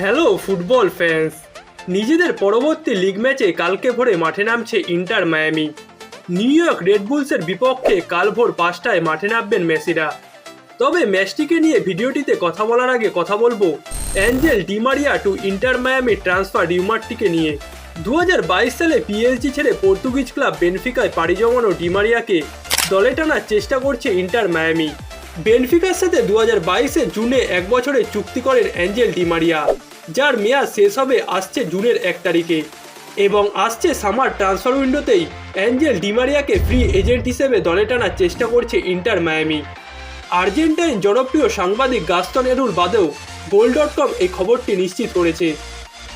Hello football fans নিজেদের পরবর্তী league ম্যাচে কালকে ভোরে মাঠে নামছে ইন্টার মায়ামি নিউ ইয়র্ক রেডবুলসের বিপক্ষে কাল ভোর পাঁচটায় মাঠে নামবেন মেসিরা। তবে ম্যাচটিকে নিয়ে ভিডিওটিতে কথা বলার আগে কথা বলব Angel Di Maria to Inter Miami transfer রিউমারটিকে নিয়ে। দু হাজার বাইশ সালে পিএসজি ছেড়ে পর্তুগিজ ক্লাব বেনফিকায় পাড়ি জমানো ডিমারিয়াকে দলে টানার চেষ্টা করছে ইন্টার মায়ামি বেনফিকার সাথে দু হাজার বাইশে জুনে এক বছরের চুক্তি করেন অ্যাঞ্জেল ডিমারিয়া যার মেয়াদ শেষ হবে আসছে জুনের এক তারিখে। এবং আসছে সামার ট্রান্সফার উইন্ডোতেই অ্যাঞ্জেল ডিমারিয়াকে ফ্রি এজেন্ট হিসেবে দলে টানার চেষ্টা করছে ইন্টার মায়ামি। আর্জেন্টাইন জনপ্রিয় সাংবাদিক গাস্তন এরুর বাদেও গোল ডট কম এই খবরটি নিশ্চিত করেছে।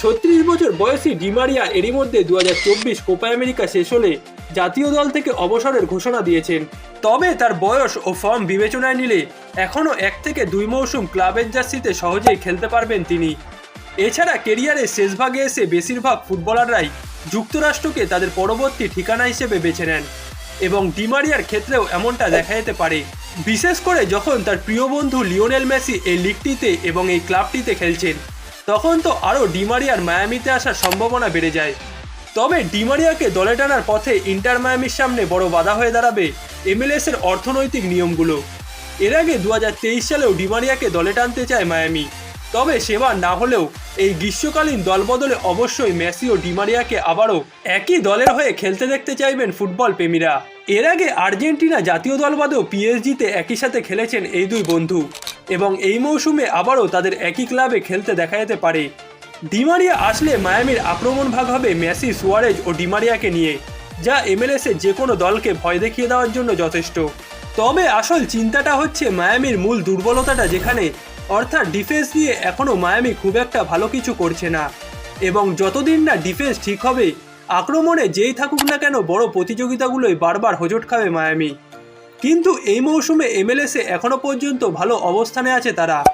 ছত্রিশ বছর বয়সী ডিমারিয়া এরই মধ্যে দু হাজার চব্বিশ কোপা আমেরিকা শেষ হলে জাতীয় দল থেকে অবসরের ঘোষণা দিয়েছেন। তবে তার বয়স ও ফর্ম বিবেচনায় নিলে এখনও এক থেকে দুই মৌসুম ক্লাবের জার্সিতে সহজেই খেলতে পারবেন তিনি। এছাড়া কেরিয়ারের শেষভাগে এসে বেশিরভাগ ফুটবলাররাই যুক্তরাষ্ট্রকে তাদের পরবর্তী ঠিকানা হিসেবে বেছে নেন এবং ডিমারিয়ার ক্ষেত্রেও এমনটা দেখা যেতে পারে। বিশেষ করে যখন তার প্রিয় বন্ধু লিওনেল মেসি এই লিগটিতে এবং এই ক্লাবটিতে খেলছেন, তখন তো আরও ডিমারিয়ার মায়ামিতে আসার সম্ভাবনা বেড়ে যায়। তবে ডিমারিয়াকে দলে টানার পথে ইন্টার মায়ামির সামনে বড় বাধা হয়ে দাঁড়াবে এমএলএস এর অর্থনৈতিক নিয়মগুলো। এর আগে দু হাজার তেইশ সালেও ডিমারিয়াকে দলে টানতে চায় মায়ামি। তবে সেবার না হলেও এই গ্রীষ্মকালীন দলবদলে অবশ্যই মেসি ও ডিমারিয়াকে আবারও একই দলের হয়ে খেলতে দেখতে চাইবেন ফুটবল প্রেমীরা। এর আগে আর্জেন্টিনা জাতীয় দল বাদেও পিএসজিতে একই সাথে খেলেছেন এই দুই বন্ধু। এবং এই মৌসুমে আবারও তাদের একই ক্লাবে খেলতে দেখা যেতে পারে। ডিমারিয়া আসলে মায়ামির আক্রমণ ভাগ হবে মেসি, সুয়ারেজ ও ডিমারিয়াকে নিয়ে, যা এমএলএস যে কোনো দলকে ভয় দেখিয়ে দেওয়ার জন্য যথেষ্ট। তবে আসল চিন্তাটা হচ্ছে মায়ামির মূল দুর্বলতাটা যেখানে, অর্থাৎ ডিফেন্স নিয়ে এখনও মায়ামি খুব একটা ভালো কিছু করছে না। এবং যতদিন না ডিফেন্স ঠিক হবে, আক্রমণে যেই থাকুক না কেন বড় প্রতিযোগিতাগুলোই বারবার হোজট খাবে মায়ামি। কিন্তু এই মৌসুমে এমএলএসে এখনও পর্যন্ত ভালো অবস্থানে আছে তারা।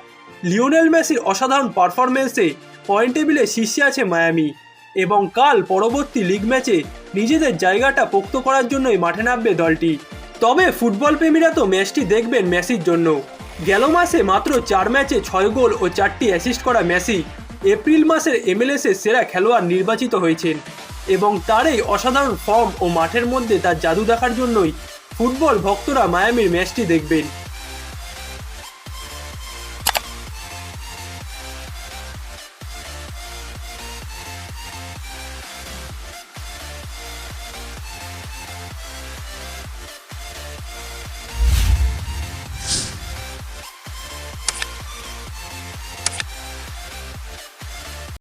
লিওনেল মেসির অসাধারণ পারফরমেন্সে পয়েন্ট টেবিলে শীর্ষে আছে মায়ামি এবং কাল পরবর্তী লিগ ম্যাচে নিজেদের জায়গাটা পোক্ত করার জন্যই মাঠে নামবে দলটি। তবে ফুটবল প্রেমীরা তো ম্যাচটি দেখবেন মেসির জন্য। গেল মাসে মাত্র চার ম্যাচে ছয় গোল ও চারটি অ্যাসিস্ট করা মেসি এপ্রিল মাসের এমএলএসে সেরা খেলোয়াড় নির্বাচিত হয়েছেন এবং তার এই অসাধারণ ফর্ম ও মাঠের মধ্যে তার জাদু দেখার জন্যই ফুটবল ভক্তরা মায়ামির ম্যাচটি দেখবেন।